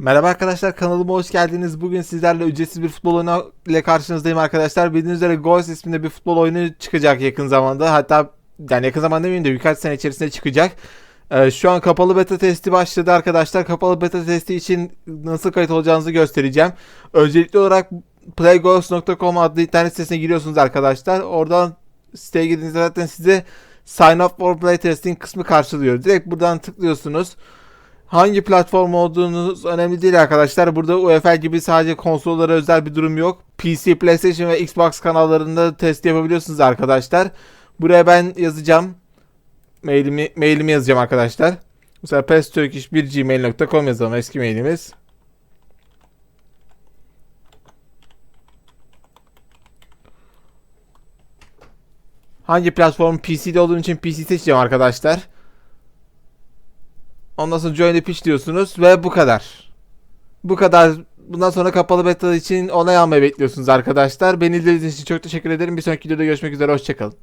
Merhaba arkadaşlar kanalıma hoş geldiniz. Bugün sizlerle ücretsiz bir futbol oyunu ile karşınızdayım arkadaşlar. Bildiğiniz üzere Goals isminde bir futbol oyunu çıkacak yakın zamanda. Hatta yani yakın zamanda demeyeyim de birkaç sene içerisinde çıkacak. Ee, şu an kapalı beta testi başladı arkadaşlar. Kapalı beta testi için nasıl kayıt olacağınızı göstereceğim. Öncelikli olarak playgoals.com adlı internet sitesine giriyorsunuz arkadaşlar. Oradan siteye girdiğinizde zaten size sign up for play testing kısmı karşılıyor. Direkt buradan tıklıyorsunuz. Hangi platform olduğunuz önemli değil arkadaşlar. Burada UEFA gibi sadece konsollara özel bir durum yok. PC, PlayStation ve Xbox kanallarında test yapabiliyorsunuz arkadaşlar. Buraya ben yazacağım. Mailimi, mailimi yazacağım arkadaşlar. Mesela pestturkish1gmail.com yazalım eski mailimiz. Hangi platform PC'de olduğum için PC seçeceğim arkadaşlar. Ondan sonra join the pitch diyorsunuz ve bu kadar. Bu kadar. Bundan sonra kapalı beta için onay almayı bekliyorsunuz arkadaşlar. Beni izlediğiniz için çok teşekkür ederim. Bir sonraki videoda görüşmek üzere. Hoşçakalın.